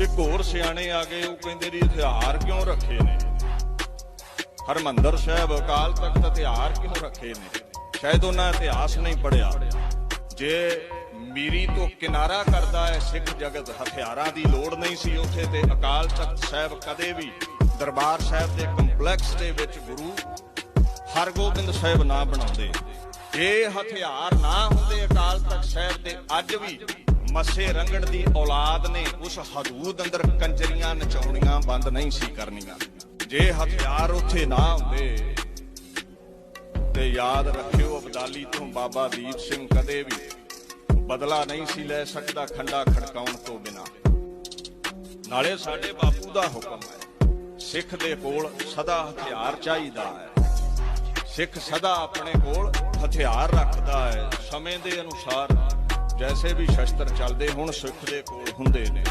ਇੱਕ ਹੋਰ ਸਿਆਣੇ ਆ ਗਏ, ਉਹ ਕਹਿੰਦੇ ਜੀ ਹਥਿਆਰ ਕਿਉਂ ਰੱਖੇ ਨੇ? ਹਰਮੰਦਰ ਸਾਹਿਬ ਅਕਾਲ ਤਖਤ ਹਥਿਆਰ ਕਿਉਂ ਰੱਖੇ ਨੇ? ਸ਼ਾਇਦ ਉਹਨਾਂ ਇਤਿਹਾਸ ਨਹੀਂ ਪੜਿਆ ਜੇ ਮੀਰੀ ਤੋਂ ਕਿਨਾਰਾ ਕਰਦਾ ਹੈ ਸਿੱਖ ਜਗਤ, ਹਥਿਆਰਾਂ ਦੀ ਲੋੜ ਨਹੀਂ ਸੀ ਉੱਥੇ ਤੇ ਅਕਾਲ ਤਖਤ ਸਾਹਿਬ ਕਦੇ ਵੀ ਦਰਬਾਰ ਸਾਹਿਬ ਦੇ ਕੰਪਲੈਕਸ ਦੇ ਵਿੱਚ ਗੁਰੂ ਹਰਗੋਬਿੰਦ ਸਾਹਿਬ ਨਾ ਬਣਾਉਂਦੇ। ਜੇ ਹਥਿਆਰ ਨਾ ਹੁੰਦੇ ਅਕਾਲ ਤਖਤ ਸਾਹਿਬ ਤੇ ਅੱਜ ਵੀ ਮੱਸੇ ਰੰਗੜ ਦੀ ਔਲਾਦ ਨੇ ਉਸ ਹਦੂਦ ਅੰਦਰ ਕੰਜਰੀਆਂ ਨਚਾਉਣੀਆਂ ਬੰਦ ਨਹੀਂ ਸੀ ਕਰਨੀਆਂ। ਜੇ ਹਥਿਆਰ ਉੱਥੇ ਨਾ ਹੁੰਦੇ, ਤੇ ਯਾਦ ਰੱਖਿਓ ਅਬਦਾਲੀ ਤੋਂ ਬਾਬਾ ਦੀਪ ਸਿੰਘ ਕਦੇ ਵੀ ਬਦਲਾ ਨਹੀਂ ਸੀ ਲੈ ਸਕਦਾ ਖੰਡਾ ਖੜਕਾਉਣ ਤੋਂ ਬਿਨਾ। ਨਾਲੇ ਸਾਡੇ ਬਾਪੂ ਦਾ ਹੁਕਮ ਹੈ, ਸਿੱਖ ਦੇ ਕੋਲ ਸਦਾ ਹਥਿਆਰ ਚਾਹੀਦਾ ਹੈ। ਸਿੱਖ ਸਦਾ ਆਪਣੇ ਕੋਲ ਹਥਿਆਰ ਰੱਖਦਾ ਹੈ, ਸਮੇਂ ਦੇ ਅਨੁਸਾਰ ਜੈਸੇ ਵੀ ਸ਼ਸਤਰ ਚੱਲਦੇ ਹੁਣ ਸਿੱਖ ਦੇ ਕੋਲ ਹੁੰਦੇ ਨੇ।